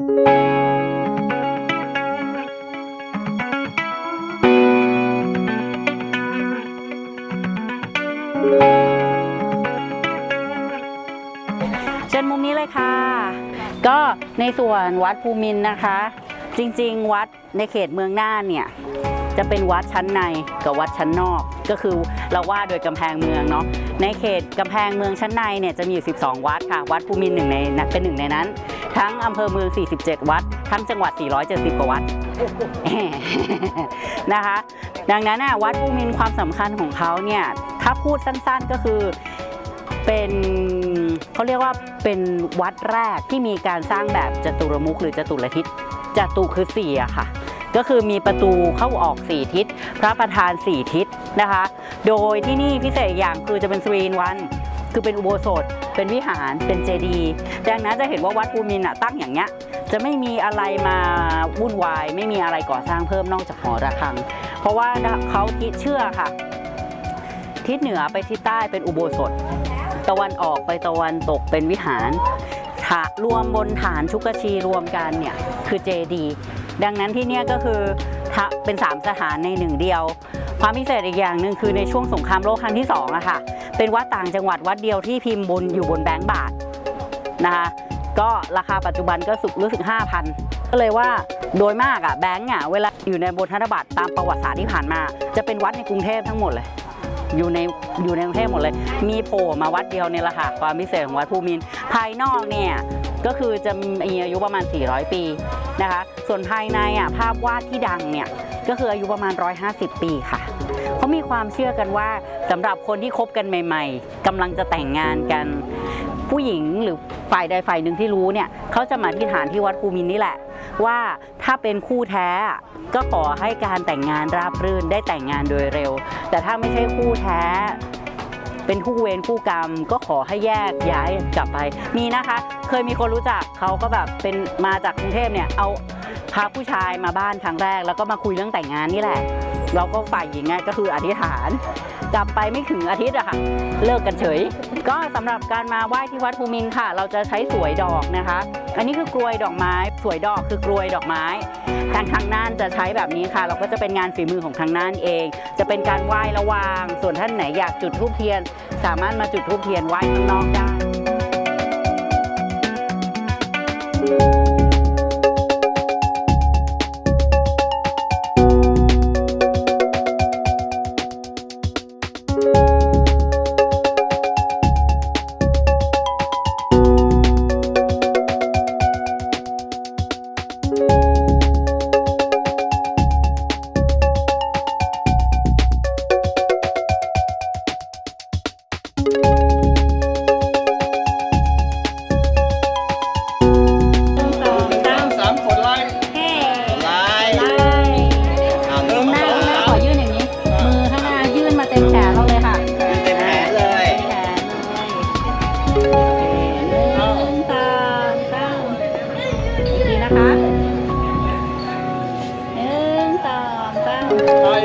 เชิญมุมนี้เลยค่ะ ก็ในส่วนวัดภูมินนะคะ จริง ๆ วัดในเขตเมืองน่านเนี่ย จะเป็นวัดชั้นในกับวัดชั้นนอก ก็คือเราว่าโดยกำแพงเมืองเนาะในเขตกำแพงเมืองชั้นในเนี่ยจะมีอยู่ 12 วัดค่ะ วัดภูมินหนึ่งในเป็นหนึ่งในนั้น ทั้งอำเภอเมือง 47 วัด ทั้งจังหวัด 470 กว่าวัดนะคะ ดังนั้นน่ะวัดภูมินความสำคัญของเขาเนี่ยถ้าพูดสั้นๆก็คือเป็นเขาเรียกว่าเป็นวัดแรกที่มีการสร้างแบบจตุรมุขหรือจตุรทิศจตุคือสี่อะค่ะ ก็คือมีประตูเข้าออก 4 ทิศ พระประธาน 4 ทิศนะคะ โดยที่นี่พิเศษอย่างคือจะเป็นสรีนวันคือเป็นอุโบสถ เป็นวิหาร เป็นเจดีย์ดังนั้นจะเห็นว่าวัดภูมินะตั้งอย่างเงี้ย จะไม่มีอะไรมาวุ่นวาย ไม่มีอะไรก่อสร้างเพิ่มนอกจากหอระฆัง เพราะว่าเขาคิดเชื่อค่ะ ทิศเหนือไปทิศใต้เป็นอุโบสถ ตะวันออกไปตะวันตกเป็นวิหารรวมบนฐานชุกชีรวมกันเนี่ยคือเจดีย์ ดังนั้นที่เนี่ยก็คือทะเป็น 3 สถานในหนึ่งเดียว ความพิเศษอีกอย่างหนึ่งคือในช่วงสงครามโลกครั้งที่2อะค่ะ เป็นวัดต่างจังหวัดวัดเดียวที่พิมพ์บนอยู่บนแบงก์บาทนะคะก็ราคาปัจจุบันก็สุกรู้สึก 5,000 ก็เลยว่าโดยมากอะแบงก์อะเวลาอยู่ในบนธนบัตรตามประวัติศาสตร์ที่ผ่านมา จะเป็นวัดในกรุงเทพทั้งหมดเลยอยู่ในอยู่ในกรุงเทพหมดเลย มีโผล่มาวัดเดียวเนี่ยแหละค่ะความพิเศษของวัดภูมินทร์ภายนอกเนี่ย ก็คือจะมีอายุประมาณ 400 ปีนะคะ ส่วนภายในอะภาพวาดที่ดังเนี่ยก็คืออายุประมาณ 150 ปีค่ะเขามีความเชื่อกันว่าสำหรับคนที่คบกันใหม่ ๆกำลังจะแต่งงานกัน ผู้หญิงหรือฝ่ายใดฝ่ายหนึ่งที่รู้เนี่ยเขาจะมาที่ฐานที่วัดภูมินนี่แหละ ว่าถ้าเป็นคู่แท้ก็ขอให้การแต่งงานราบรื่นได้แต่งงานโดยเร็ว แต่ถ้าไม่ใช่คู่แท้ เป็นคู่เวรคู่กรรม ก็ขอให้แยกย้ายกลับไป มีนะคะ เคยมีคนรู้จักเขาก็แบบเป็นมาจากกรุงเทพเนี่ยเอาพาผู้ชายมาบ้านครั้งแรก แล้วก็มาคุยเรื่องแต่งงานนี่แหละ เราก็ฝ่ายหญิงไงก็คืออธิษฐาน กลับไปไม่ถึงอาทิตย์อะค่ะ เลิกกันเฉย ก็สำหรับการมาไหว้ที่วัดภูมินค่ะ เราจะใช้สวยดอกนะคะ อันนี้คือกลวยดอกไม้สวยดอกคือกลวยดอกไม้ทางทางน่านจะใช้แบบนี้ค่ะ เราก็จะเป็นงานฝีมือของทางน่านเอง จะเป็นการไหว้ระวาง ส่วนท่านไหนอยากจุดธูปเทียน สามารถมาจุดธูปเทียนไหว้ข้างนอกได้ส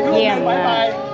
拜拜